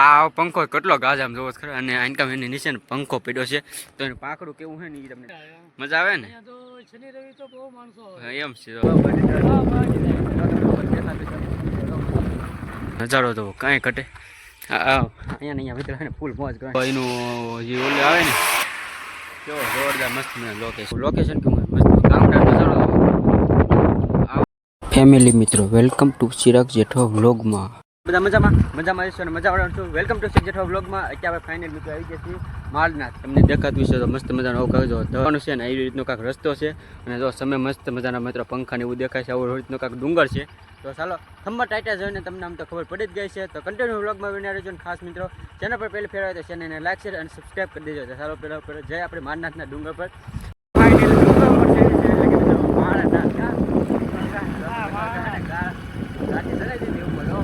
આ પંખો કેટલો ગાજામ જોવો ખરો? અને આનકામ એની નીચે પંખો પડ્યો છે. તો એનું પાંખડું કેવું છે ને એ તમને મજા આવે ને? એમ છે. નજારો તો કાંઈ ઘટે. અહીંયા અહીંયા વિતરા ફૂલ મોજ કરે. એનું જે ઓલું આવે ને, કેવો જોરદાર મસ્ત લોકેશન લોકેશન કેવું હોય? મસ્ત ગામડા નજારો. ફેમિલી મિત્રો વેલકમ ટુ ચિરાગ જેઠો વ્લોગમાં બધા મજામાં? મજામાં આવીશું અને મજા આવડે છું વેલકમ ટુ ચિરાગ જેઠો વ્લોગમાં અત્યારે ફાઇનલ મિત્રો આવી ગયા છીએ માળના તમને દેખાતું છે તો મસ્ત મજાનો અવકાશ જો જવાનું છે ને એવી રીતનો કાંક રસ્તો છે. અને જો સમય મસ્ત મજાના મિત્રો પંખા ને એવું દેખાય છે, આવું રીતનો કાંક ડુંગર છે. તો ચાલો ખંભા ટાઈટા જોઈને તમને આમ તો ખબર પડી જ ગઈ છે. તો કન્ટિન્યુ વ્લોગમાં વિના રહેજો અને ખાસ મિત્રો. ચેનલ પર પહેલી ફેરવાય તો ચેનલને લાઈક શેર અને સબસ્ક્રાઈબ કરી દેજો. ચાલો પહેલાં પર જય આપણે મારનાથના ડુંગર પર Finally ડુંગર પર છે એટલે કે મિત્રો મારનાથ ગાડી ચલાવી દીધી ઉપર હો.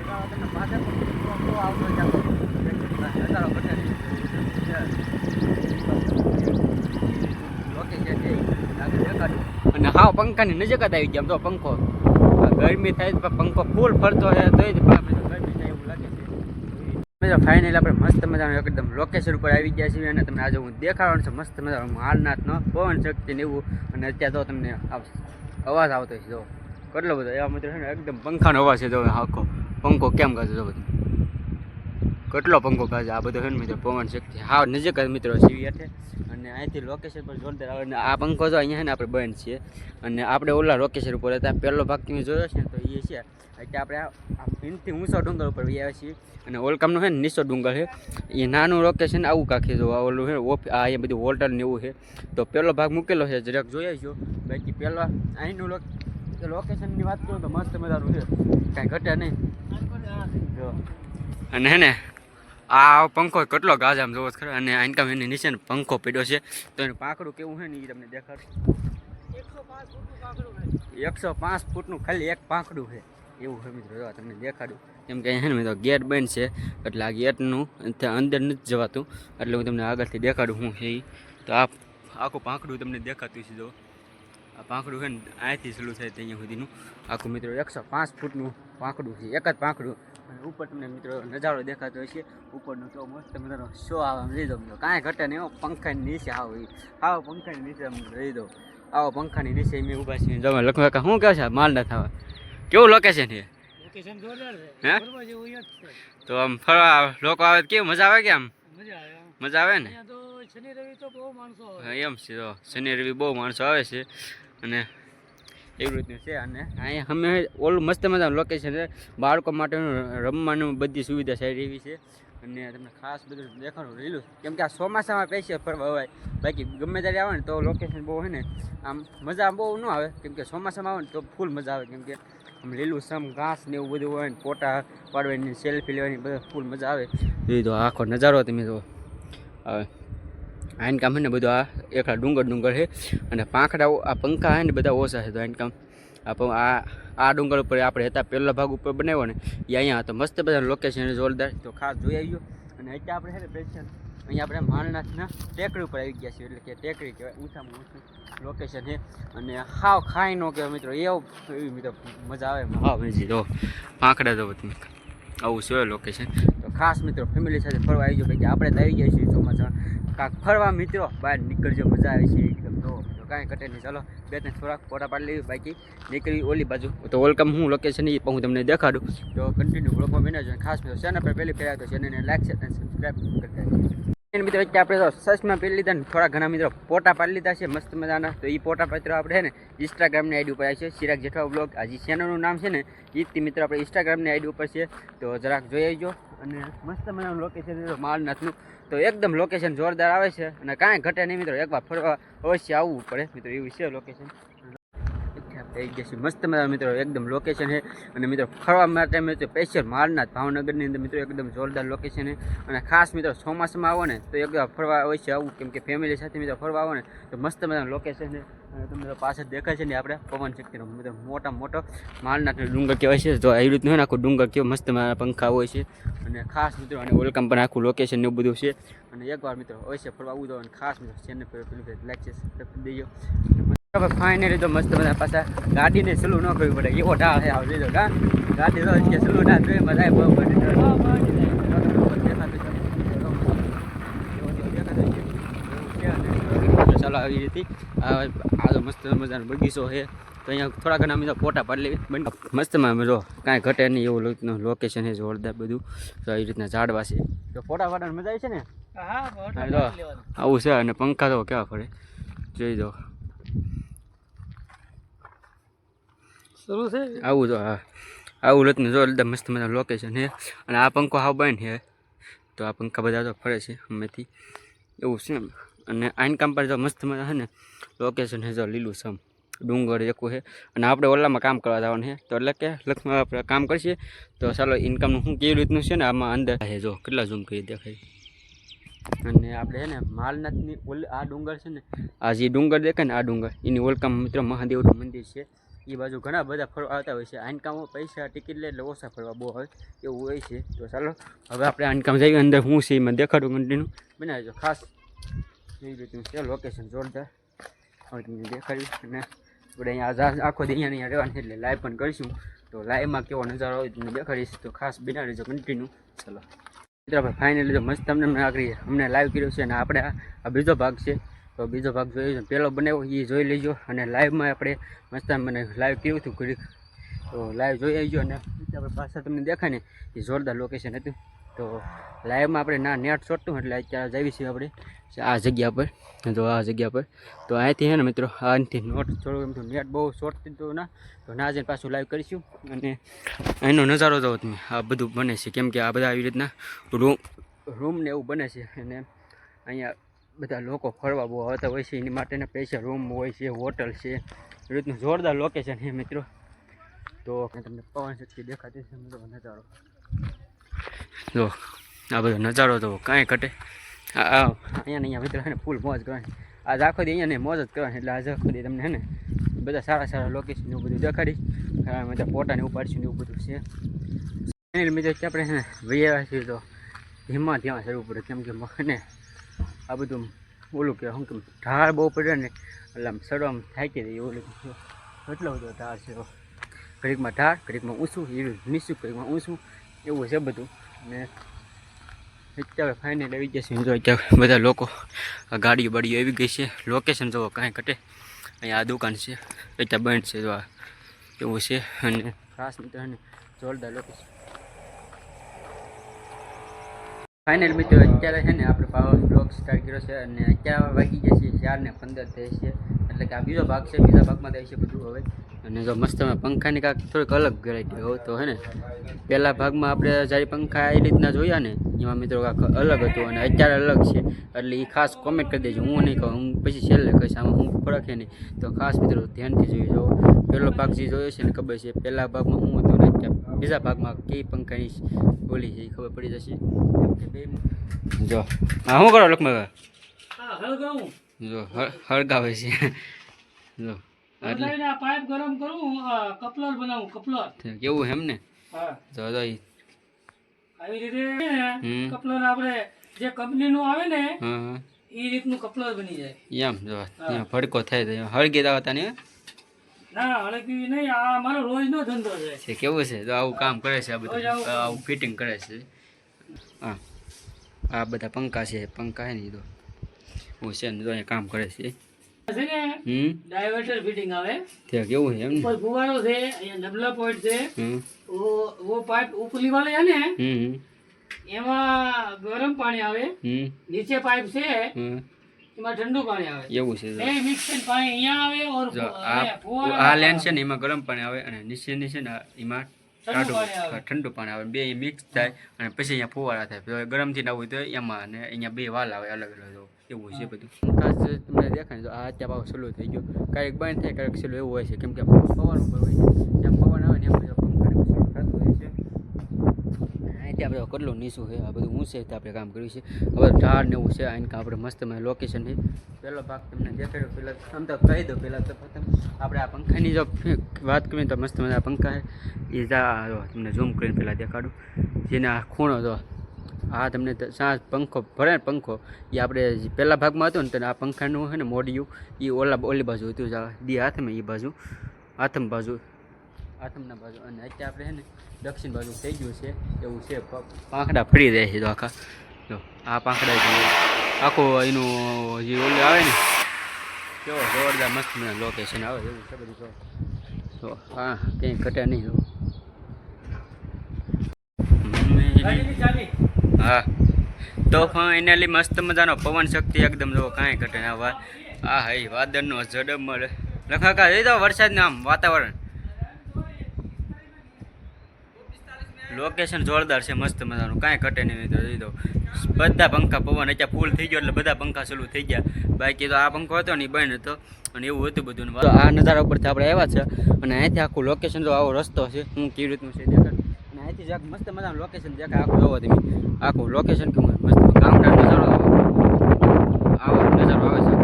એમાં તમને પાછળ પણ બહુ આવતો જ આમ નજારો બતાવી. લોકેશન છે આગળ દેખાડું. અને હાવ પંખાની નજીક જ આવી ગયા તો પંખો ગરમી થાય તો પંખો ફૂલ ફરતો હોય તો ગરમી થાય એવું લાગે છે. ફાઇનલ આપણે મસ્ત મજાનું એકદમ લોકેશન ઉપર આવી ગયા છીએ અને તમને આજે હું દેખાડવાનું છે. મસ્ત મજાનો માલનાથનો પવન શક્તિ ને એવું. અને અત્યારે તો તમને અવાજ આવતો છે જો. કેટલો બધો એવા મિત્રો છે ને, એકદમ પંખાનો અવાજ છે, જો, આખો પંખો કેમ ગાજે જો બધું. કેટલો પંખો કાઢે આ બધો છે ને મિત્રો, પવન શક્તિ. હા, નજીક મિત્રો સીવી હેઠે અને અહીંથી લોકેશન પર જોરદાર આવે આ પંખો જો અહીંયા છે ને આપણે બંધ છીએ. અને આપણે ઓલા લોકેશન ઉપર હતા. પહેલો ભાગ તમે જોયો છે ને તો એ છે. એટલે આપણે આ ભીમથી ઊંચો ડુંગર ઉપર આવ્યા છીએ. અને ઓલકામનો છે ને નીચો ડુંગર છે. એ નાનું લોકેશન આવું કાંખી જો ઓલું છે, ઓફ આ અહીંયા બધું હોટલ ને એવું છે. તો પહેલો ભાગ મૂકેલો છે, જરાક જોઈ આવજો બાકી પહેલો અહીંનું લોકેશનની વાત કરું તો મસ્ત મજાનું છે. કાંઈ ઘટે નહીં. જો. અને હે ને આ પંખો કેટલો ગાજામ જોવો ખરો? અને આનકામ એની નીચે પંખો પડ્યો છે. તો એનું પાંખડું કેવું છે ને એ તમને દેખાડું એકસો પાંચ ફૂટનું ખાલી એક પાંખડું છે. એવું છે મિત્રો તમને દેખાડું. કેમ કે છે મિત્રો, ગેટ બંધ છે. એટલે આ ગેટનું ત્યાં અંદર નથી જવાતું. એટલે હું તમને આગળથી દેખાડું હું છે એ તો આ આખું પાંખડું તમને દેખાતું છે, જો. આ પાંખડું છે ને અહીંથી સલું થાય ત્યાં સુધીનું. આખું મિત્રો એકસો પાંચ ફૂટનું પાંખડું છે. એક જ પાંખડું અને ઉપર તમને મિત્રો નજારો દેખાતો હશે. ઉપરનો તો મસ્ત મજાનો શો આવે લઈ દો મિત્રો. કાંઈ ઘટે નહીં હો, પંખાની નીચે આવો એ આવો પંખાની નીચે લઈ દો આવો પંખાની નીચે મેં ઊભા છીએ. તમે લખવા કાકા શું કહે છે? માલ ના થવા. કેવું લોકેશન છે? તો આમ ફરવા લોકો આવે કેવું? મજા આવે કે આમ? મજા આવે. ને? શનિ રવિ તો બહુ માણસો એમ છે. તો શનિ રવિ બહુ માણસો આવે છે. અને એવી રીતનું છે. અને અહીંયા અમે ઓલું મસ્ત મજાનું લોકેશન છે. બાળકો માટેનું રમવાનું બધી સુવિધા સારી એવી છે. અને તમને ખાસ બધું દેખાડું રહેલું કેમ કે આ ચોમાસામાં પૈસે ફરવા હોય. બાકી ગમે ત્યારે આવે ને તો લોકેશન બહુ હોય ને, આમ મજા બહુ ન આવે. કેમ કે ચોમાસામાં આવે ને તો ફૂલ મજા આવે. કેમ કે આમ લીલું સમ ઘાસ ને એવું બધું હોય ને, ફોટા પાડવાની સેલ્ફી લેવાની, બધા ફૂલ મજા આવે. એ તો આખો નજારો તમે જો આવે આઈન કામ ને બધું આ એકલા ડુંગર ડુંગર છે અને પાંખડાઓ, આ પંખા છે ને બધા ઓછા છે તો આઈન કામ આ પ- આ આ ડુંગર ઉપર આપણે હતા પહેલા ભાગ ઉપર બનાવ્યો ને, એ અહીંયા હતો મસ્ત બધા લોકેશન જોરદાર. તો ખાસ જોઈ આવ્યો અને અત્યારે આપણે છે ને સ્પેશિયલ અહીંયા આપણે માલનાથના ટેકરી ઉપર આવી ગયા છીએ. એટલે કે ટેકરી કહેવાય, ઊંચામાં ઊંચું લોકેશન છે. અને હાવ ખાઈ ન કહેવાય મિત્રો, એવું, એવી મિત્રો મજા આવે હાવ મજી તો પાંખડા તમે આવું છે લોકેશન ખાસ મિત્રો ફેમિલી સાથે ફરવા આવી જાઓ ભાઈ, આપણે તો આવી ગયા છીએ ચોમાસા કાંક ફરવા મિત્રો, બહાર નીકળજો, મજા આવે છે, એકદમ તો કાંઈ ઘટે નહીં. ચાલો, બે ત્રણ થોડાક ફોટા પાડી લઈએ, બાકી નીકળી ઓલી બાજુ. તો વેલકમ હું લોકેશન એ હું તમને દેખાડું. તો કન્ટિન્યુ બ્લોગમાં મેનેજ ખાસ મિત્રો ચેનલ પર પહેલી ફેર તો ચેનલને લાઈક છે અને સબસ્ક્રાઈબ કરી એને મિત્રો, અત્યારે આપણે તો સર્ચમાં પહેરી લીધા ને થોડા ઘણા મિત્રો ફોટા પાડી લીધા છે, મસ્ત મજાના. તો એ ફોટા પાત્રો આપણે છે ને ઇન્સ્ટાગ્રામની આઈડી ઉપર આવી છે ચિરાગ જેઠવા બ્લોગ. આ જે ચેનલનું નામ છે ને એ મિત્રો આપણે ઇન્સ્ટાગ્રામની આઈડી ઉપર છે. તો જરાક જોઈ આવજો અને મસ્ત મજાનું લોકેશન માલનાથનું. તો એકદમ લોકેશન જોરદાર આવે છે અને કાંઈ ઘટે નહીં મિત્રો, એકવાર ફરવા અવશ્ય આવવું પડે. મિત્રો, એવું છે લોકેશન થઈ ગયા છે. મસ્ત મજા મિત્રો, એકદમ લોકેશન છે. અને મિત્રો, ફરવા માટે મિત્રો સ્પેશિયલ મારનાથ ભાવનગરની અંદર મિત્રો એકદમ જોરદાર લોકેશન છે. અને ખાસ મિત્રો, ચોમાસામાં આવો ને, તો એકદમ ફરવા હોય છે આવું, કેમ કે ફેમિલી સાથે મિત્રો ફરવા આવો ને, તો મસ્ત મજાનું લોકેશન છે. અને તમને પાછળ દેખાય છે ને આપણે, પવન શક્તિનો મિત્રો મોટા મોટો માલનાથનો ડુંગર કહેવાય છે, જો આવી રીતનું હોય ને, આખું ડુંગર કેવો મસ્ત મારા પંખા હોય છે. અને ખાસ મિત્રો, અને વેલકમ પણ આખું લોકેશન ને એવું બધું છે. અને એકવાર મિત્રો અવશ્ય ફરવા, આવું અને ખાસ મિત્રો ચેનલ પર લાઈક છે સબસ્ક્રાઈબ હવે ફાઇનલી તો મસ્ત બધા પાછા ગાડીને સલું ન કરવી પડે. એવો ઢાળ છે આવજો તો કા ગાડી તો કે સલું ના જોઈએ બધા બહુ પડે ચાલો આવી રીતે. આ તો મસ્ત મજાનો બગીચો છે. તો અહીંયા થોડા ઘણા બધા ફોટા પાડી લેવી. બની મસ્તમાં જો કાંઈ ઘટે નહીં એવું રીતનું લોકેશન છે જોરદાર બધું. તો આવી રીતના ઝાડવા છે. તો ફોટા પાડવાની મજા આવી છે ને? આવું છે અને પંખા તો કેવા પડે. જોઈ દો. શરૂ છે? આવું તો હા. આવું રીતનું જો, એકદમ મસ્ત મજા લોકેશન છે. અને આ પંખો હાવ બંધ છે. તો આ પંખા બધા તો ફરે છે અમેથી એવું છે એમ. અને આઈન કામ પર જો મસ્ત મજા છે ને લોકેશન છે જો લીલું સમ ડુંગર એકું છે. અને આપણે ઓલામાં કામ કરવા જવાનું છે. તો એટલે કે લખમાં આપણે કામ કરીએ. તો ચાલો ઇન્કમનું શું કેવી રીતનું છે ને, આમાં અંદર છે જો, કેટલા ઝૂમ કરી દેખાય. અને આપણે છે ને, માલનાથની ઓલ આ ડુંગર છે ને, આ જે ડુંગર દેખાય ને, આ ડુંગર. એની ઓલકામ મિત્ર મહાદેવનું મંદિર છે. એ બાજુ ઘણા બધા ફરવા આવતા હોય છે. આનકામમાં પૈસા, ટિકિટ લે એટલે ઓછા ફરવા બહુ હોય એવું હોય છે. તો ચાલો, હવે આપણે આનકામ જઈએ. અંદર હું છે, એમાં દેખાડું કન્ટિન્યુ બનાવજો, ખાસ. એવી રીતનું છે. લોકેશન જોરદાર. હવે તમને દેખાડી અને આપણે અહીંયા આખો દી અહીંયા રહેવાની એટલે લાઈવ પણ કરીશું. તો લાઈવમાં કેવો નજારો હોય તમને દેખાડીશ. તો ખાસ બનાવીજો કન્ટિન્યુ ચાલો. મિત્રો ફાઇનલી જો મસ્ત તમને આગળ અમને લાઈવ કર્યો છે અને આપણે આ બીજો ભાગ છે. તો બીજો ભાગ જોઈ પહેલો બનાવ્યો એ જોઈ લેજો. અને લાઈવમાં આપણે મસ્ત મને લાઈવ કેવું હતું ઘડીક? તો લાઈવ જોઈ આવજો અને આપણે પાછા તમને દેખાય ને એ જોરદાર લોકેશન હતું. તો લાઈવમાં આપણે ના નેટ છોડતું એટલે અત્યારે જઈએ છીએ આપણે, આ જગ્યા પર. તો આ જગ્યા પર. તો અહીંથી હે ને મિત્રો અહીંથી નોટ થોડું એમ તો નેટ બહુ છોડતી તો ના. તો ના જઈને પાછું લાઈવ કરીશું. અને એનો નજારો જોવો તમે. આ બધું બને છે. કેમ કે આ બધા આવી રીતના રૂમ રૂમ ને એવું બને છે. અને અહીંયા બધા લોકો ફરવા બહુ આવતા હોય છે, એની માટેના સ્પેશિયલ રૂમ હોય છે હોટલ છે એ રીતનું જોરદાર લોકેશન છે મિત્રો. તો તમને પવન શક્તિ દેખાતી છે મિત્રો નજારો. જો, આ બધો નજારો તો કાંઈ ઘટે. અહીંયા ને અહીંયા મિત્રો ફૂલ મોજ કરવાની. આજ આખો દી અહીંયા મોજ જ કરવાની, એટલે આજ આખો દી તમને હે ને બધા સારા સારા લોકેશન એવું બધું દેખાડીશ આ બધા ફોટાને ઉપાડશું ને એવું બધું છે. એની મિત્રો આપણે છે ને વૈયા છીએ તો ધીમા ધીમા શરૂ પડે, કેમ કે મને આ બધું ઓલું કે શું કેમ ઢાળ બહુ પડે ને, એટલે આમ ચડવામાં થાકી દઈએ ઓલું એટલો બધો ઢાળ છે. ઘડીકમાં ઢાળ ઘડીકમાં ઊંચું એવું નીચું, ઘડીકમાં ઊંચું, એવું છે બધું. ને અત્યારે ફાઇનલ આવી જશે જો અત્યારે બધા લોકો ગાડીઓ બાડીઓ આવી ગઈ છે. લોકેશન જોવો કાંઈ ઘટે. અહીંયા આ દુકાન છે. અત્યારે બંધ છે. જો આ એવું છે. અને ખાસ મિત્રો જોરદાર લોકેશન ફાઇનલ મિત્રો, અત્યારે છે ને આપણે પાવર બ્લોક સ્ટાર્ટ કર્યો છે અને અત્યારે વાગી ગયા છે, ચાર ને પંદર થઈ છે. એટલે કે આ બીજો ભાગ છે, બીજા ભાગમાં થાય છે બધું હવે. અને જો મસ્ત પંખાની કાંક થોડીક અલગ વેરાયટી હોય તો, હે ને. પહેલા ભાગમાં આપણે જ્યારે પંખા એ રીતના જોયા ને, એમાં મિત્રો કાંક અલગ હતું અને અત્યારે અલગ છે. એટલે એ ખાસ કોમેન્ટ કરી દેજો. હું નહીં કહું, હું પછી છેલ્લે કહીશ. આમાં હું ફરક નહીં. તો ખાસ મિત્રો ધ્યાનથી જોઈ જો પહેલો ભાગ જે જોયો છે ને, ખબર છે. પહેલા ભાગમાં હું બીજા ભાગમાં કઈ પંખાની બોલી છે એ ખબર પડી જશે. જો હા શું કરો લખમાં જો હળગાવે છે. જો પાઇપ ગરમ કરું કપલર બનાવું કપલર. કેવું એમ ને? જો જો આવી રીતે કપલર આપણે જે કંપનીનું આવે ને એ રીતનું કપલર બની જાય. એમ જો ત્યાં ભડકો થાય હળગી દાવા તને ના અળગવી નહીં. આ અમારો રોજનો ધંધો છે. કેવું છે? તો આવું કામ કરે છે આ બધું? આવું ફિટિંગ કરે છે? હા. આ બધા પંખા છે. પંખા હે ને તો. હું છે ને તો અહીંયા કામ કરે છે. હમ? ડાયવર્ટર ફિટિંગ આવે. ત્યાં કેવું છે એમ ફુવારો છે અહીંયા ડબલા પોઈન્ટ છે. ઓ પાઇપ ઉપલી વાળે છે ને? એમાં ગરમ પાણી આવે. નીચે પાઇપ છે. એમાં ઠંડુ પાણી આવે એવું છે જો. મિક્સ પાણી અહીંયા આવે ઓર આ આ છે ને એમાં ગરમ પાણી આવે અને નીચે નીચે ને એમાં ઠંડુ પાણી આવે. બે મિક્સ થાય અને પછી અહીંયા ફુવારા થાય. ગરમથી ના હોય તો એમાં અને અહીંયા બે વાલ આવે અલગ અલગ એવું છે બધું. ખાસ તમને દેખાય તો આ અત્યારે ભાવ સ્લો થઈ ગયું. ક્યારેક બંધ થાય ક્યારેક સ્લો એવું હોય છે. કેમ કે પવન ઉપર હોય છે. જેમ પવન આવે ને એમ બધું પંખાને સ્લો થતું હોય છે અહીંથી આપણે કેટલું નીચું છે. આ બધું ઊંચે તો આપણે કામ કર્યું છે. હવે ઢાળ ને એવું છે અહીં આપણે મસ્ત લોકેશન છે. પહેલો ભાગ તમને દેખાડ્યો. પહેલાં આમ તો કહી દો, પહેલાં તો પ્રથમ આપણે આ પંખાની જો વાત કરીએ તો મસ્ત મજા પંખા એ જા તમને ઝૂમ કરીને પહેલાં દેખાડું. જેને આ ખૂણો જો આ તમને સાંજ પંખો ભરે પંખો, એ આપણે પહેલા ભાગમાં હતો ને તો આ પંખાનું છે ને મોડિયું એ ઓલા ઓલી બાજુ હતું દી હાથમાં એ બાજુ, હાથમ બાજુ. આથમના બાજુ. અને અત્યારે આપણે છે ને દક્ષિણ બાજુ થઈ ગયું છે. એવું છે. પાંખડા ફરી જાય છે. તો આખા. જો આ પાંખડા આખું એનું જે ઓલું આવે ને કેવો જોરદાર મસ્ત લોકેશન આવે એવું છે બધું જો. તો હા કંઈ ઘટે નહીં હા. તો ફાઇનલી મસ્ત મજાનો પવન શક્તિ એકદમ જો કાંઈ ઘટે ના આ હઈ વાદળનો ઝડપ મળે. લખાકા એ તો વરસાદનું આમ વાતાવરણ. લોકેશન જોરદાર છે, મસ્ત મજાનું. કાંઈ ઘટે નહીં તો જોઈ દો. બધા પંખા પવન, અત્યારે ફૂલ થઈ ગયો એટલે બધા પંખા ચાલુ થઈ ગયા. બાકી તો આ પંખો હતો ને બંધ હતો. અને એવું હતું બધું. તો આ નજારા ઉપરથી આપણે આવ્યા છે. અને અહીંથી આખું લોકેશન જો આવો રસ્તો છે, હું કેવી રીતનું છે અને અહીંથી જ મસ્ત મજાનું લોકેશન દેખાય આખું જોવો તમે. આખું લોકેશન કે મસ્ત ગામના નજારો આવો. નજારો આવે છે.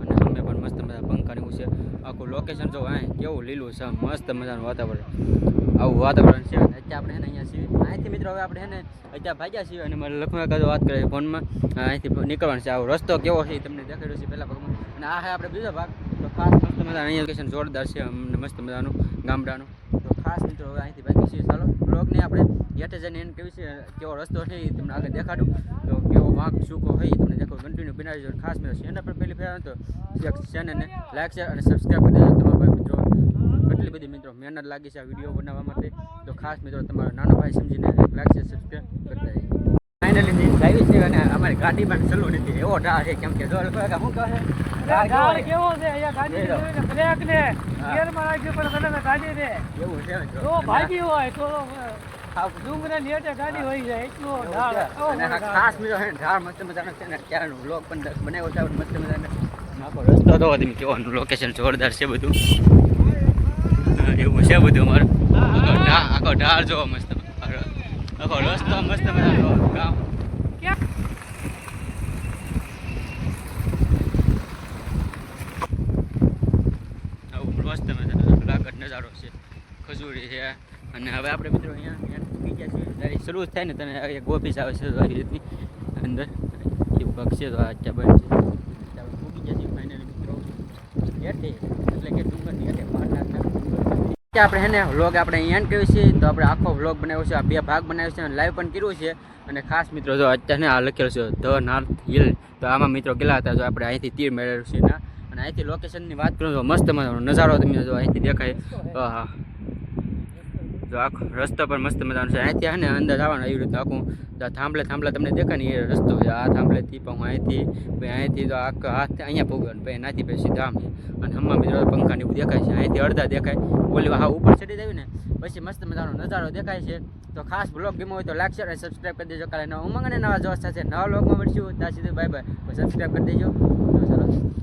અને અમે પણ મસ્ત મજા પંખા ને એવું છે. આખું લોકેશન જો અહીં કેવું લીલું છે, મસ્ત મજાનું વાતાવરણ. આવું વાતાવરણ છે અત્યારે આપણે અહીંયા છીએ. અહીંથી મિત્રો હવે આપણે ને અત્યારે ભાગ્યા છીએ અને મારે લખવા કાદો વાત કરે ફોનમાં. અહીંથી નીકળવાનું છે. આવો રસ્તો કેવો છે તમને દેખાડ્યો છે પહેલાં ભાગમાં. અને આ હા આપણે બીજો ભાગ. તો ખાસ મસ્ત મજા અહીંયા લોકેશન જોરદાર છે. અમને મસ્ત મજાનું ગામડાનું. તો ખાસ મિત્રો હવે અહીંથી ભાગી છીએ. ચાલો બ્લોગને આપણે હેઠે જઈને એને કેવી છે કેવો રસ્તો છે એ તમને આગળ દેખાડું. તો કેવો વાંક સૂકો હોય તમને દેખો કન્ટિન્યુ બનાવી જોઈએ ખાસ મિત્રો. ચેનલ પર પહેલી ફેર તો ચેનલને લાઈક શેર અને સબસ્ક્રાઈબ કરી દેજો. તમારા મિત્રો કેટલી બધી મિત્રો મહેનત લાગી છે આ વીડિયો બનાવવા માટે તો ખાસ મિત્રો તમારો નાનો ભાઈ સમજીને લાઈક સબસ્ક્રાઈબ કરતા ફાઇનલી લાવી છે અને અમારી ગાડી પણ ચાલુ નથી. એવો ઢાળ છે કેમ કે જો શું કહે કેવો છે? અહીંયા ગાડી બ્રેક ને ગિયરમાં પણ ગાડી એવું છે જો. ભાગી હોય તો એટલો લોકેશન જોરદાર છે બધું. એવું છે બધું અમારે? આખો ઢાળ જોવો મસ્ત આખો રસ્તો મસ્ત મજા ગામ. મસ્ત લાગત નજારો છે. ખજૂરી છે. અને હવે આપણે મિત્રો અહીંયા પૂગી ગયા શરૂ થાય ને તને એક ઓફિસ આવે છે તો આવી રીતની અંદર. એવું છે તો આ ત્યાં છે. ગયા ફાઇનલી મિત્રો. એટલે કે ડુંગરની આપણે એને વ્લોગ આપણે અહીંયા કર્યું છે, તો આપણે આખો વ્લોગ બનાવ્યો છે, આ બે ભાગ બનાવ્યો છે અને લાઈવ પણ કર્યું છે. અને ખાસ મિત્રો, જો અત્યારે આ લખેલું છે ધ નોર્થ હિલ તો આમાં મિત્રો ગયેલા હતા, જો આપણે અહીંથી તીર મેળવ્યું છે અને અહીંથી લોકેશનની વાત કરું તો મસ્ત મજાનો નજારો તમે જો અહીંથી દેખાય. હા. જો આખો રસ્તો પણ મસ્ત મજાનો છે. અહીંથી આને અંદર આવવાનું એવી રીતે આખું. તો આ થાંભલે, થાંભલા તમને દેખાય ને, એ રસ્તો છે. આ થાંભલેથી પણ હું અહીંથી પછી અહીંથી તો આખો હાથ અહીંયા પગવાનું પછી નાથી પછી સીધા આમ અને હમણાં મિત્રો પંખાને એવું દેખાય છે. અહીંથી અડધા દેખાય. ઓલી હા, ઉપર ચડી દેવી ને, પછી મસ્ત મજાનો નજારો દેખાય છે. તો ખાસ બ્લોગ ગમ્યો હોય તો લાઈક, શેર અને સબસ્ક્રાઈબ કરી દેજો. કાલે નવા ઉમંગ અને નવા જોશ થશે નવા બ્લોગમાં મળશું. ત્યાં સુધી બાય બાય સબસ્ક્રાઈબ કરી દેજો. તો ચાલો.